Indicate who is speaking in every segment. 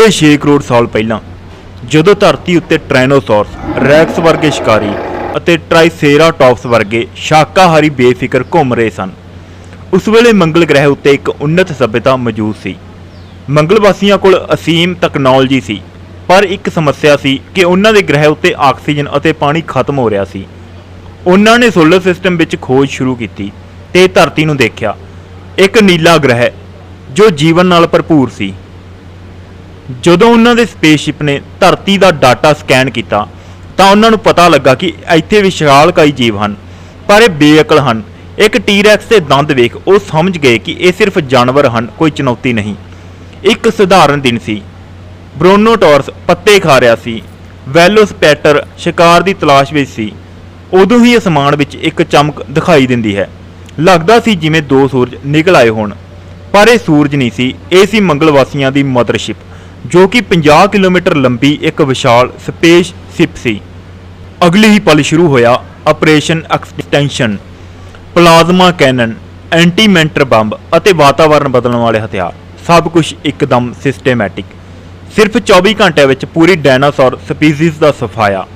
Speaker 1: 6.5 ਕਰੋੜ ਸਾਲ ਪਹਿਲਾਂ, ਜਦੋਂ ਧਰਤੀ ਉੱਤੇ ਟ੍ਰਾਈਨੋਸੌਰਸ ਰੈਕਸ ਵਰਗੇ ਸ਼ਿਕਾਰੀ ਅਤੇ ਟ੍ਰਾਈਸੇਰਾਟੌਪਸ ਵਰਗੇ ਸ਼ਾਕਾਹਾਰੀ ਬੇਫਿਕਰ ਘੁੰਮ ਰਹੇ ਸਨ, ਉਸ ਵੇਲੇ ਮੰਗਲ ਗ੍ਰਹਿ ਉੱਤੇ ਇੱਕ ਉੱਨਤ ਸਭਿਅਤਾ ਮੌਜੂਦ ਸੀ। ਮੰਗਲ ਵਾਸੀਆਂ ਕੋਲ ਅਸੀਮ ਟੈਕਨੋਲੋਜੀ ਸੀ, ਪਰ ਇੱਕ ਸਮੱਸਿਆ ਸੀ ਕਿ ਉਹਨਾਂ ਦੇ ਗ੍ਰਹਿ ਉੱਤੇ ਆਕਸੀਜਨ ਅਤੇ ਪਾਣੀ ਖਤਮ ਹੋ ਰਿਹਾ ਸੀ। ਉਹਨਾਂ ਨੇ ਸੋਲਰ ਸਿਸਟਮ ਵਿੱਚ ਖੋਜ ਸ਼ੁਰੂ ਕੀਤੀ ਤੇ ਧਰਤੀ ਨੂੰ ਦੇਖਿਆ। ਇੱਕ ਨੀਲਾ ਗ੍ਰਹਿ ਜੋ ਜੀਵਨ ਨਾਲ ਭਰਪੂਰ ਸੀ। ਜਦੋਂ ਉਹਨਾਂ ਦੇ ਸਪੇਸਸ਼ਿਪ ਨੇ ਧਰਤੀ ਦਾ ਡਾਟਾ ਸਕੈਨ ਕੀਤਾ, ਤਾਂ ਉਹਨਾਂ ਨੂੰ ਪਤਾ ਲੱਗਾ ਕਿ ਇੱਥੇ ਵਿਸ਼ਾਲਕਾਈ ਜੀਵ ਹਨ, ਪਰ ਇਹ ਬੇਅਕਲ ਹਨ। ਇੱਕ ਟੀਰੈਕਸ ਦੇ ਦੰਦ ਵੇਖ ਉਹ ਸਮਝ ਗਏ ਕਿ ਇਹ ਸਿਰਫ ਜਾਨਵਰ ਹਨ, ਕੋਈ ਚੁਣੌਤੀ ਨਹੀਂ। ਇੱਕ ਸਧਾਰਨ ਦਿਨ ਸੀ। ਬ੍ਰੋਨੋਟੌਰਸ ਪੱਤੇ ਖਾ ਰਿਹਾ ਸੀ। ਵੈਲੋਸਪੈਟਰ ਸ਼ਿਕਾਰ ਦੀ ਤਲਾਸ਼ ਵਿੱਚ ਸੀ। ਉਦੋਂ ਹੀ ਅਸਮਾਨ ਵਿੱਚ ਇੱਕ ਚਮਕ ਦਿਖਾਈ ਦਿੰਦੀ ਹੈ। ਲੱਗਦਾ ਸੀ ਜਿਵੇਂ ਦੋ ਸੂਰਜ ਨਿਕਲ ਆਏ ਹੋਣ, ਪਰ ਇਹ ਸੂਰਜ ਨਹੀਂ ਸੀ, ਇਹ ਸੀ ਮੰਗਲ ਵਾਸੀਆਂ ਦੀ ਮਦਰਸ਼ਿਪ। ਜੋ ਕਿ 50 ਕਿਲੋਮੀਟਰ ਲੰਬੀ ਇੱਕ ਵਿਸ਼ਾਲ ਸਪੇਸ ਸ਼ਿਪ ਸੀ। ਅਗਲੀ ਹੀ ਪਲ ਸ਼ੁਰੂ ਹੋਇਆ operation extension, plasma cannon, antimatter bomb ਅਤੇ ਵਾਤਾਵਰਣ ਬਦਲਣ ਵਾਲੇ ਹਥਿਆਰ। ਸਭ ਕੁਝ ਇੱਕਦਮ ਸਿਸਟੇਮੈਟਿਕ। ਸਿਰਫ 24 ਘੰਟਿਆਂ ਵਿੱਚ ਪੂਰੀ ਡਾਇਨਾਸੌਰ ਸਪੀਸੀਜ਼ ਦਾ ਸਫਾਇਆ।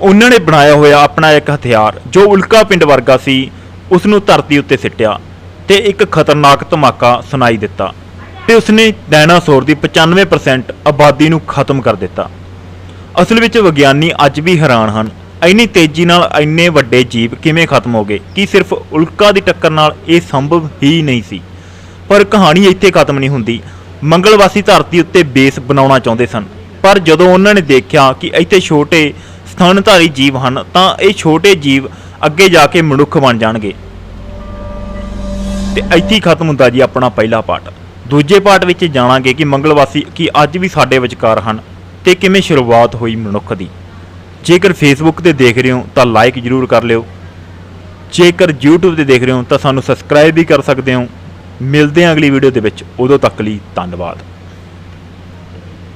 Speaker 1: ਉਹਨਾਂ ਨੇ ਬਣਾਇਆ ਹੋਇਆ ਆਪਣਾ ਇੱਕ ਹਥਿਆਰ, ਜੋ ਉਲਕਾ ਪਿੰਡ ਵਰਗਾ ਸੀ ਉਸ ਨੂੰ ਧਰਤੀ ਉੱਤੇ ਸਿੱਟਿਆ ਤੇ ਇੱਕ ਖਤਰਨਾਕ ਧਮਾਕਾ ਸੁਣਾਈ ਦਿੱਤਾ। ਤੇ ਉਸਨੇ ਡਾਇਨਾਸੌਰ ਦੀ 95% ਆਬਾਦੀ ਨੂੰ ਖਤਮ ਕਰ ਦਿੱਤਾ। ਅਸਲ ਵਿੱਚ ਵਿਗਿਆਨੀ ਅੱਜ ਵੀ ਹੈਰਾਨ ਹਨ, ਇੰਨੀ ਤੇਜ਼ੀ ਨਾਲ ਇੰਨੇ ਵੱਡੇ ਜੀਵ ਕਿਵੇਂ ਖਤਮ ਹੋ ਗਏ, ਕਿ ਸਿਰਫ ਉਲਕਾ ਦੀ ਟੱਕਰ ਨਾਲ ਇਹ ਸੰਭਵ ਹੀ ਨਹੀਂ ਸੀ। ਪਰ ਕਹਾਣੀ ਇੱਥੇ ਖਤਮ ਨਹੀਂ ਹੁੰਦੀ। ਮੰਗਲਵਾਸੀ ਧਰਤੀ ਉੱਤੇ ਬੇਸ ਬਣਾਉਣਾ ਚਾਹੁੰਦੇ ਸਨ। ਪਰ ਜਦੋਂ ਉਹਨਾਂ ਨੇ ਦੇਖਿਆ ਕਿ ਇੱਥੇ ਛੋਟੇ ਸਥਾਨਧਾਰੀ ਜੀਵ ਹਨ, ਤਾਂ ਇਹ ਛੋਟੇ ਜੀਵ ਅੱਗੇ ਜਾ ਕੇ ਮਨੁੱਖ ਬਣ ਜਾਣਗੇ। ਤੇ ਇੱਥੇ ਹੀ ਖਤਮ ਹੁੰਦਾ ਜੀ ਆਪਣਾ ਪਹਿਲਾ ਪਾਠ। ਦੂਜੇ ਪਾਰਟ ਵਿੱਚ ਜਾਣਾਂਗੇ ਕਿ ਮੰਗਲਵਾਸੀ ਕੀ ਅੱਜ ਵੀ ਸਾਡੇ ਵਿਚਕਾਰ ਹਨ ਤੇ ਕਿਵੇਂ ਸ਼ੁਰੂਆਤ ਹੋਈ ਮਨੁੱਖ ਦੀ। ਜੇਕਰ ਫੇਸਬੁੱਕ ਤੇ ਦੇਖ ਰਹੇ ਹੋ ਤਾਂ ਲਾਈਕ ਜਰੂਰ ਕਰ ਲਿਓ। ਜੇਕਰ YouTube ਤੇ ਦੇਖ ਰਹੇ ਹੋ ਤਾਂ ਸਾਨੂੰ ਸਬਸਕ੍ਰਾਈਬ ਵੀ ਕਰ ਸਕਦੇ ਹੋ। ਮਿਲਦੇ ਹਾਂ ਅਗਲੀ ਵੀਡੀਓ ਦੇ ਵਿੱਚ। ਉਦੋਂ ਤੱਕ ਲਈ ਧੰਨਵਾਦ।